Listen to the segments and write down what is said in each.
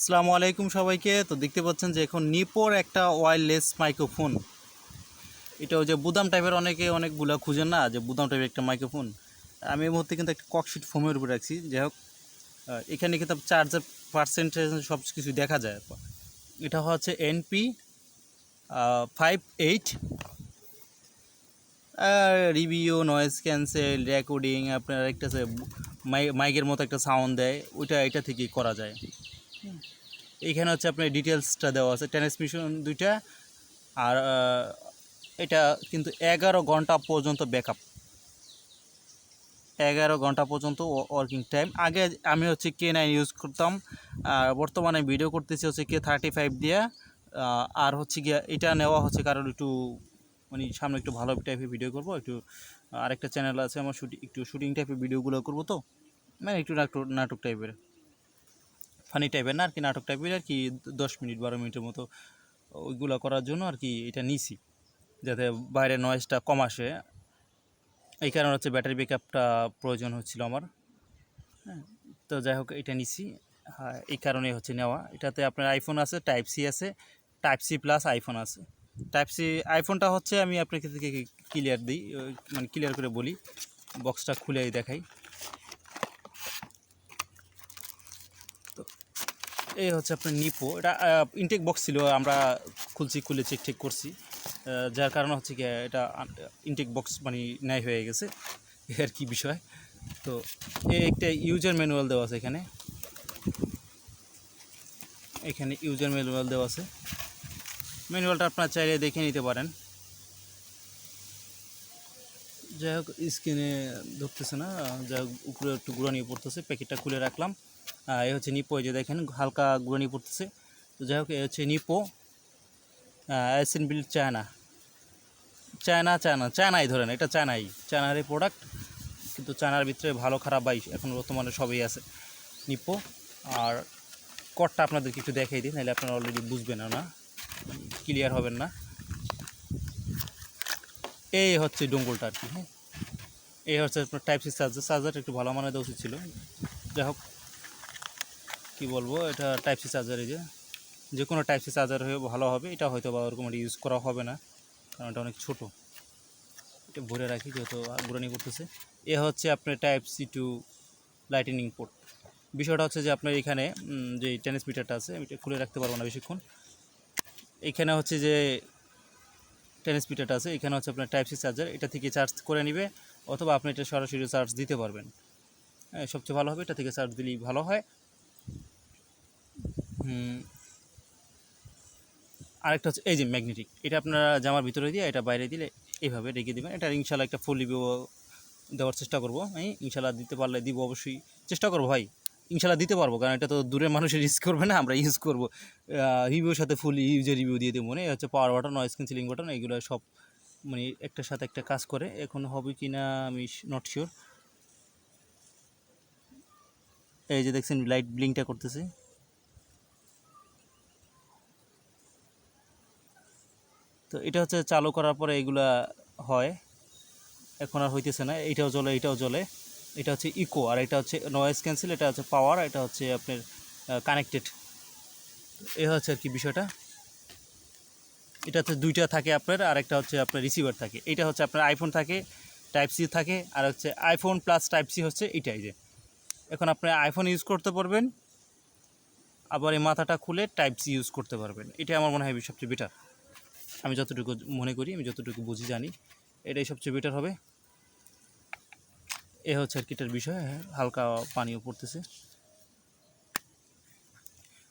আসসালামু আলাইকুম সবাইকে। তো দেখতে পাচ্ছেন যে এখন নিপোর একটা ওয়্যারলেস মাইক্রোফোন এটা ওই যে বুদাম টাইপের অনেকে অনেকগুলো খুঁজেন না, যে বুদাম টাইপের একটা মাইক্রোফোন আমি এই মুহূর্তে কিন্তু একটা ককশিট ফোমের উপরে রাখছি। যাই হোক এখানে কিন্তু চার্জার পার্সেন্টেজ সব কিছু দেখা যায়। এটা হচ্ছে NP five eight review noise cancel recording আপনার একটা মাইকের মতো একটা সাউন্ড দেয়। ওইটা, এটা থেকেই করা যায়। এইখানে হচ্ছে আপনার ডিটেলসটা দেওয়া আছে ট্রান্সমিশন দুইটা, আর এটা কিন্তু এগারো ঘণ্টা পর্যন্ত ব্যাকআপ এগারো ঘণ্টা পর্যন্ত ওয়ার্কিং টাইম আগে আমি হচ্ছে কে নাইন ইউজ করতাম, আর বর্তমানে ভিডিও করতেছি হচ্ছে কে থার্টি ফাইভ দিয়ে আর হচ্ছে গিয়ে এটা নেওয়া হচ্ছে কারণ একটু মানে সামনে একটু ভালো টাইপের ভিডিও করব, একটু, আরেকটা চ্যানেল আছে আমার, শুটিং, একটু শুটিং টাইপের ভিডিওগুলো করব তো। মানে একটু নাটক নাটক টাইপের ফানি টাইপের না, আর কি নাটক টাইপের, আর কি দশ মিনিট, বারো মিনিটের মতো ওইগুলো করার জন্য আর কি এটা নিছি, যাতে বাইরে নয়েজটা কম আসে। এই কারণে হচ্ছে ব্যাটারি ব্যাকআপটা প্রয়োজন হচ্ছিল আমার। হ্যাঁ তো যাই হোক, এটা নিছি। হ্যাঁ এই কারণে হচ্ছে নেওয়া। এটাতে আপনার আইফোন আছে টাইপ সি আছে টাইপ সি প্লাস আইফোন আছে। টাইপ সি আইফোনটা হচ্ছে আমি আপনাকে থেকে ক্লিয়ার দিই মানে ক্লিয়ার করে বলি বক্সটা খুলে দেখাই। এই হচ্ছে আপনার নিপো। এটা ইনটেক বক্স ছিল, আমরা খুলছি, খুলে চেক টেক করছি। যার কারণে হচ্ছে কি, এটা ইনটেক বক্স মানে ন্যায় হয়ে গেছে আর কি বিষয়। তো এই একটা ইউজার ম্যানুয়াল দেওয়া আছে এখানে। এখানে ইউজার ম্যানুয়াল দেওয়া আছে। ম্যানুয়ালটা আপনার চাইলে দেখে নিতে পারেন। যাই হোক স্ক্রিনে ধরতেছে না, যাই হোক, উপরে একটু গুঁড়া নিয়ে পড়তেছে প্যাকেটটা খুলে রাখলাম। এই হচ্ছে নিপো, এই যে দেখেন, হালকা গুঁড়া নিয়ে পড়তেছে। তো যাই হোক, এ হচ্ছে নিপো এসএন বিল চায়না চায়না চায়না চায়নাই ধরেন, এটা চায়নাই চায়নারই প্রোডাক্ট কিন্তু চায়নার ভিতরে ভালো, খারাপ বাই এখন বর্তমানে সবই আছে নিপো। আর কটটা আপনাদের কিছু দেখাই দিই, নাহলে আপনারা অলরেডি বুঝবেন না ক্লিয়ার হবেন না। এই হচ্ছে ডোঙ্গলটা আর কি হ্যাঁ? এই হচ্ছে আপনার টাইপ সি চার্জার চার্জারটা একটু ভালো মানের দেওয়া উচিত ছিল। যাই হোক কী বলব, এটা টাইপ সি চার্জার এই যে। যে কোনো টাইপ সি চার্জার হয়ে ভালো হবে, এটা হয়তো বা ওরকম ইউজ করা হবে না, কারণ এটা অনেক ছোটো। এটা ভরে রাখি যেহেতু গুড়ানি করতেছে। এ হচ্ছে আপনার type C to lightning port বিষয়টা হচ্ছে যে আপনার এখানে যে ট্রান্সমিটারটা আছে, আমি এটা খুলে রাখতে পারব না বেশিক্ষণ। এখানে হচ্ছে যে ট্রান্সমিটারটা আছে, এখানে হচ্ছে আপনার টাইপ সি চার্জার এটা থেকে চার্জ করে নেবে, অথবা আপনি এটা সরাসরি চার্জ দিতে পারবেন। হ্যাঁ সবচেয়ে ভালো হবে, এটা থেকে চার্জ দিলেই ভালো হয়। আরেকটা হচ্ছে, এই যে ম্যাগনেটিক, এটা আপনারা জামার ভিতরে দিয়ে এটা বাইরে দিলে এইভাবে রেখে দেবেন। এটা ইনশাল্লাহ একটা ফুল রিভিউ দেওয়ার চেষ্টা করব। আমি ইনশাল্লাহ দিতে পারলে দিব অবশ্যই। চেষ্টা করব ভাই ইনশাল্লাহ দিতে পারব, কারণ এটা তো দূরের মানুষের ইউজ করবে না, আমরা ইউজ করব। রিভিউর সাথে ফুল ইউজের রিভিউ দিয়ে দেবো। মনে হচ্ছে power button noise cancelling button এইগুলো সব মানে একটার সাথে একটা কাজ করে। এখন হবে কি না, আমি নট শিওর এই যে দেখছেন লাইট ব্লিংটা করতেছে। তো এটা হচ্ছে চালু করার পরে এগুলা হয়। এখন আর হইতেছে না, এটাও জ্বলে এটাও জ্বলে। এটা হচ্ছে ইকো আর এটা হচ্ছে নয়েজ ক্যান্সেল এটা হচ্ছে পাওয়ার এটা হচ্ছে আপনার কানেক্টেড এ হচ্ছে আর কি বিষয়টা। এটা হচ্ছে দুইটা থাকে আপনার, আর একটা হচ্ছে আপনার রিসিভার থাকে। এটা হচ্ছে আপনার আইফোন থাকে টাইপ সি থাকে, আর হচ্ছে আইফোন প্লাস টাইপ সি হচ্ছে এটাই যে। এখন আপনি আইফোন ইউজ করতে পারবেন, আবার এই মাথাটা খুলে টাইপ সি ইউজ করতে পারবেন। এটা আমার মনে হয় সবচেয়ে বেটার আমি যতটুকু মনে করি আমি যতটুকু বুঝি জানি। এটাই সবচেয়ে বেটার হবে। এ হচ্ছে আর কি এটার বিষয় হ্যাঁ, হালকা পানিও পড়তেছে।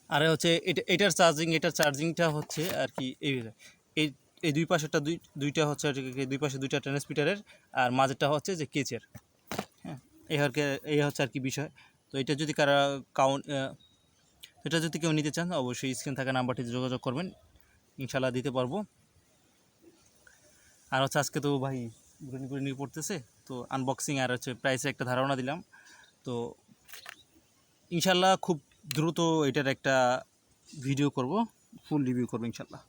আর হচ্ছে এটা এটার চার্জিং এটার চার্জিংটা হচ্ছে আর কি এই এই এই দুই পাশেরটা দুই দুইটা হচ্ছে আর কি দুই পাশে দুইটা ট্রান্সমিটারের আর মাঝেরটা হচ্ছে যে কেচের হ্যাঁ এই আর এই হচ্ছে আর কি বিষয়। তো এটা যদি কারা কাউন্ট এটা যদি কেউ নিতে চান অবশ্যই স্ক্রিন থাকা নাম্বারটিতে যোগাযোগ করবেন। ইনশাল্লাহ দিতে পারব। আর হচ্ছে আজকে তো ভাই ঘুরে ঘুরে নিয়ে পড়তেছে, তো আনবক্সিং আর হচ্ছে প্রাইসে একটা ধারণা দিলাম। তো ইনশাল্লাহ খুব দ্রুত এটার একটা ভিডিও করব ফুল রিভিউ করব ইনশাল্লাহ।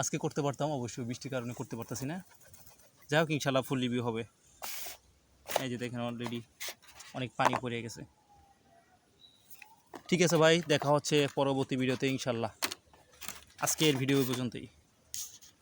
আজকে করতে পারতাম, অবশ্যই বৃষ্টির কারণে করতে পারতাছি না। যাই হোক, ইনশাল্লাহ ফুল রিভিউ হবে। এই যে দেখেন অলরেডি অনেক পানি পড়ে গেছে। ঠিক আছে ভাই, দেখা হচ্ছে পরবর্তী ভিডিওতে ইনশাল্লাহ। আজকের ভিডিও পর্যন্তই।